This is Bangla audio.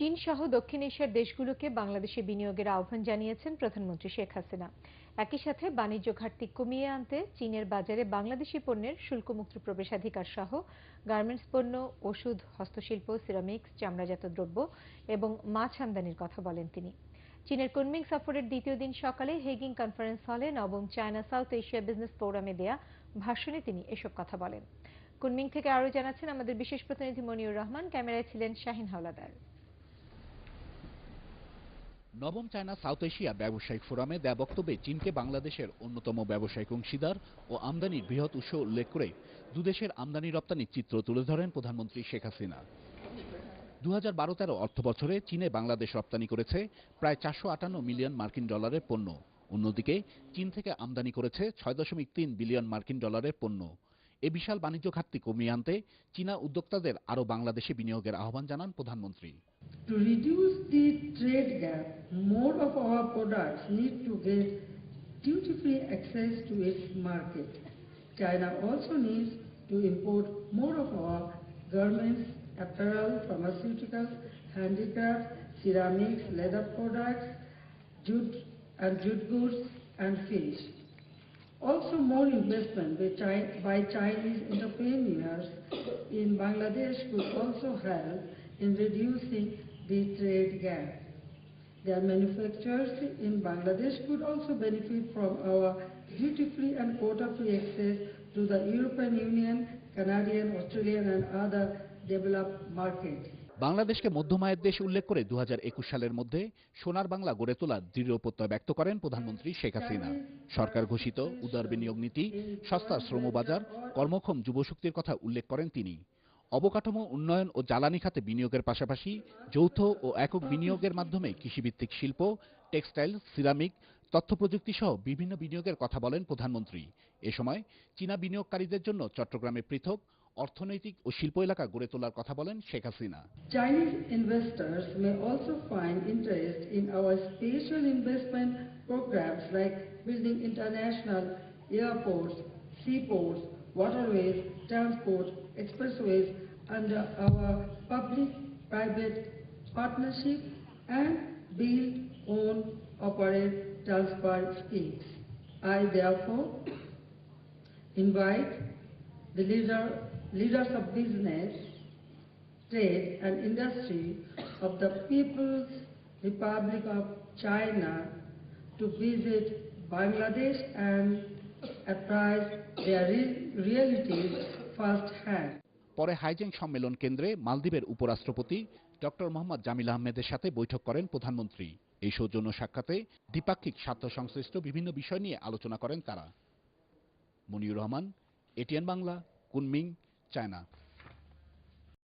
চীন সহ দক্ষিণ এশিয়ার দেশগুলোকে বাংলাদেশে বিনিয়োগের আহ্বান জানিয়েছেন প্রধানমন্ত্রী শেখ হাসিনা। একই সাথে বাণিজ্য ঘাটতি কমিয়ে আনতে চীনের বাজারে বাংলাদেশি পণ্যের শুল্কমুক্ত প্রবেশাধিকার সহ গার্মেন্টস পণ্য, ওষুধ, হস্তশিল্প, সিরামিক্স, চামড়াজাত দ্রব্য এবং মাছ আমদানির কথা বলেন তিনি। চীনের কুনমিং সফরের দ্বিতীয় দিন সকালে হেগিং কনফারেন্স হলে নবম চায়না সাউথ এশিয়া বিজনেস ফোরামে দেয়া ভাষণে তিনি এসব কথা বলেন। কুনমিং থেকে আরও জানাচ্ছেন আমাদের বিশেষ প্রতিনিধি মনিউর রহমান, ক্যামেরায় ছিলেন শাহিন হাওলাদার। নবম চায়না সাউথ এশিয়া ব্যবসায়িক ফোরামে দেয়া বক্তব্যে চীনকে বাংলাদেশের অন্যতম ব্যবসায়িক অংশীদার ও আমদানির বৃহৎ উৎস উল্লেখ করে দুদেশের আমদানি রপ্তানির চিত্র তুলে ধরেন প্রধানমন্ত্রী শেখ হাসিনা। দু হাজার বারো তেরো অর্থ বছরে চীনে বাংলাদেশ রপ্তানি করেছে প্রায় চারশো আটান্ন মিলিয়ন মার্কিন ডলারের পণ্য। অন্যদিকে চীন থেকে আমদানি করেছে ছয় দশমিক তিন বিলিয়ন মার্কিন ডলারের পণ্য। এ বিশাল বাণিজ্য ঘাটতি কমিয়ে আনতে চীনা উদ্যোক্তাদের আরও বাংলাদেশে বিনিয়োগের আহ্বান জানান প্রধানমন্ত্রী To reduce the trade gap, more of our products need to get duty-free access to its market. China also needs to import more of our garments, apparel, pharmaceuticals, handicrafts, ceramics, leather products, jute and jute goods and fish. Also more investment by Chinese entrepreneurs in Bangladesh could also help in reducing the trade gap. Their manufacturers in Bangladesh could also benefit from our duty-free and quota-free access to the European Union, Canadian, Australian and other developed markets. বাংলাদেশকে মধ্যমায়ের দেশ উল্লেখ করে দু হাজার একুশ সালের মধ্যে সোনার বাংলা গড়ে তোলার দৃঢ় প্রত্যয় ব্যক্ত করেন প্রধানমন্ত্রী শেখ হাসিনা। সরকার ঘোষিত উদার বিনিয়োগ নীতি, সস্তা শ্রমবাজার কর্মক্ষম যুবশক্তির কথা উল্লেখ করেন তিনি। অবকাঠামো উন্নয়ন ও জ্বালানি খাতে বিনিয়োগের পাশাপাশি যৌথ ও একক বিনিয়োগের মাধ্যমে কৃষিভিত্তিক শিল্প, টেক্সটাইল, সিরামিক তথ্য প্রযুক্তি সহ বিভিন্ন বিনিয়োগের কথা বলেন প্রধানমন্ত্রী। এ সময় চীনা বিনিয়োগকারীদের জন্য চট্টগ্রামে পৃথক অর্থনৈতিক ও শিল্প এলাকা গড়ে তোলার কথা বলেন Sheikh Hasina Chinese investors may also find interest in our special investment programs like building international airports, seaports, waterways, transport, expressways under our public-private partnership and build, own, operate, transfer schemes. I therefore invite the leader, leaders of business, trade and industry of the People's Republic of China to visit Bangladesh and apprise their re- realities firsthand. পরে হাইজেং সম্মেলন কেন্দ্রে মালদ্বীপের উপরাষ্ট্রপতি ডক্টর মোহাম্মদ জামিল আহমেদের সাথে বৈঠক করেন প্রধানমন্ত্রী এই সৌজন্য সাক্ষাতে দ্বিপাক্ষিক স্বার্থ সংশ্লিষ্ট বিভিন্ন বিষয় নিয়ে আলোচনা করেন তারা Moniur Rahman ATN Bangla Kunming China